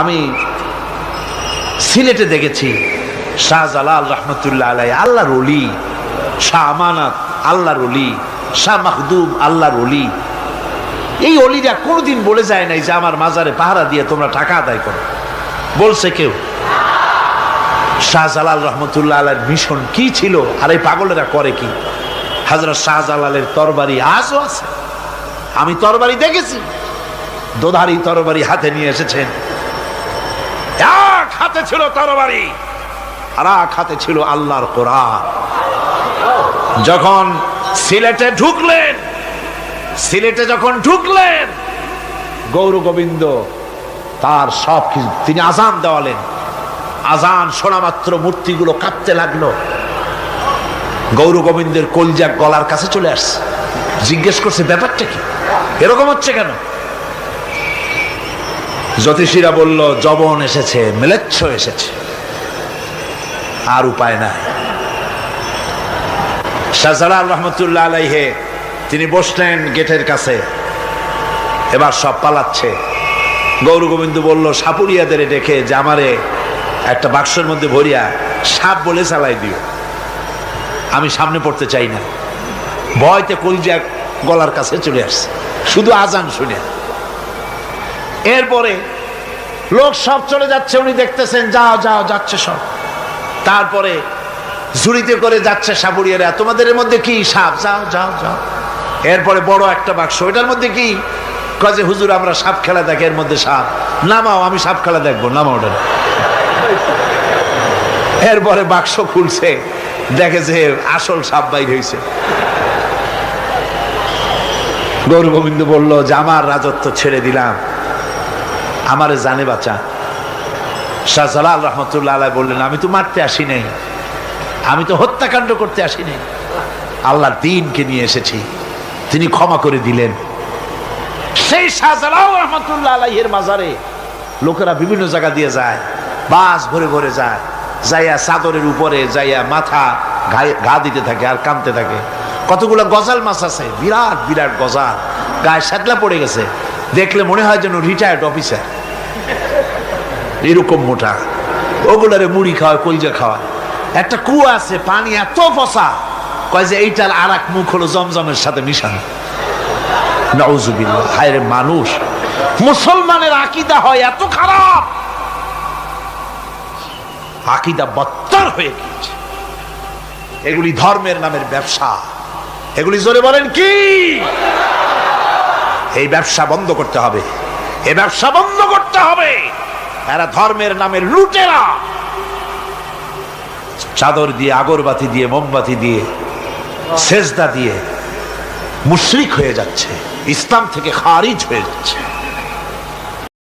আমি সিলেটে দেখেছি শাহজালাল রহমতুল্লাহ আলাই আল্লাহর অলি শাহ আমানত, আল্লাহর অলি শাহ মাহদুম আল্লাহর অলি এই অলিরা কোনোদিন বলে যায় নাই যে আমার মাজারে পাহারা দিয়ে তোমরা টাকা আদায় করো। বলছে কেউ, শাহজালাল রহমতুল্লাহ আলের মিশন কি ছিল? আর এই পাগলেরা করে কি? হাজরত শাহজালালের তরবারি আজও আছে। আমি তরবারি দেখেছি। দোধারি তরবারি হাতে নিয়ে এসেছেন। হাতে ছিল তরবারি, আর এক হাতে ছিল আল্লাহর কোরআন। যখন সিলেটে ঢুকলেন, সিলেটে যখন ঢুকলেন, গৌর গোবিন্দ তার সব কিছু তিনি আজান দেওয়ালেন। আজান শোনা মাত্র মূর্তিগুলো কাঁপতে লাগল। গৌর গোবিন্দের কলজা গলার কাছে চলে আসছে। জিজ্ঞেস করছে, ব্যাপারটা কি? এরকম হচ্ছে কেন? জ্যোতিষীরা বলল, জবন এসেছে, মেলেচ্ছ এসেছে। আর উপায় নাই। শাহজালাল রহমতুল্লাহ আলাইহে, তিনি বসলেন গেটের কাছে। এবার সব পালাচ্ছে। গৌর গোবিন্দ বলল, সাপুরিয়াদের ডেকে যে আমারে একটা বাক্সের মধ্যে ভরিয়া সাপ বলে চালাই দিও। আমি সামনে পড়তে চাই না। ভয়তে কলজা গলার কাছে চলে আসছে। শুধু আজান শুনে এরপরে লোক সব চলে যাচ্ছে, উনি দেখতেছেন, যাও যাও, যাচ্ছে সব। তারপরে ঝুড়িতে করে যাচ্ছে সাপুরিয়ারা তোমাদের মধ্যে কি সাপ? যাও যাও যাও। এরপরে বড় একটা বাক্স ওইটার মধ্যে কি? কাজে হুজুর, আমরা সাপ খেলা দেখি, এর মধ্যে সাপ। নামাও, আমি সাপ খেলা দেখব, নামাও ওটা এরপরে বাক্স খুলছে, দেখে যে আসল সাপ বাইর হয়েছে গৌর গোবিন্দ বলল, যে আমার রাজত্ব ছেড়ে দিলাম আমার জানে বাঁচা শাহজালাল রহমতুল্লাহ আলাই বললেন, আমি তো মারতে আসি নাই। আমি তো হত্যাকাণ্ড করতে আসি নাই। আল্লাহর দিনকে নিয়ে এসেছি। তিনি ক্ষমা করে দিলেন। সেই শাহজালাল রহমতুল্লাহ আলাইয়ের মাজারে লোকেরা বিভিন্ন জায়গা দিয়ে যায়, বাস ভরে ভরে যায়, যাইয়া চাদরের উপরে যাইয়া মাথা ঘা দিতে থাকে আর কামতে থাকে। কতগুলো গজাল মাছ আছে, বিরাট বিরাট গজাল। গায়ে সাদলা পড়ে গেছে। দেখলে মনে হয় যেন রিটায়ার্ড অফিসার এরকম মোটা। ওগুলারে মুড়ি খাওয়ায় কলজা খাওয়ায় একটা কুয়া আছে, পানি এত ফসা কয় যে এইটার আর এক মুখ হলো জমজমের সাথে মিশানো। মানুষ। মুসলমানের আকিদা হয় এত খারাপ। আকিদা বত্তর হয়ে গিয়েছে। এগুলি ধর্মের নামের ব্যবসা। এগুলি জোরে বলেন কি? এই ব্যবসা বন্ধ করতে হবে। এ ব্যবসা বন্ধ করতে হবে। এরা ধর্মের নামে লুটেরা। চাদর দিয়ে, আগরবাতি দিয়ে, মোমবাতি দিয়ে, সেজদা দিয়ে মুশরিক হয়ে যাচ্ছে, ইসলাম থেকে খারিজ হয়ে যাচ্ছে।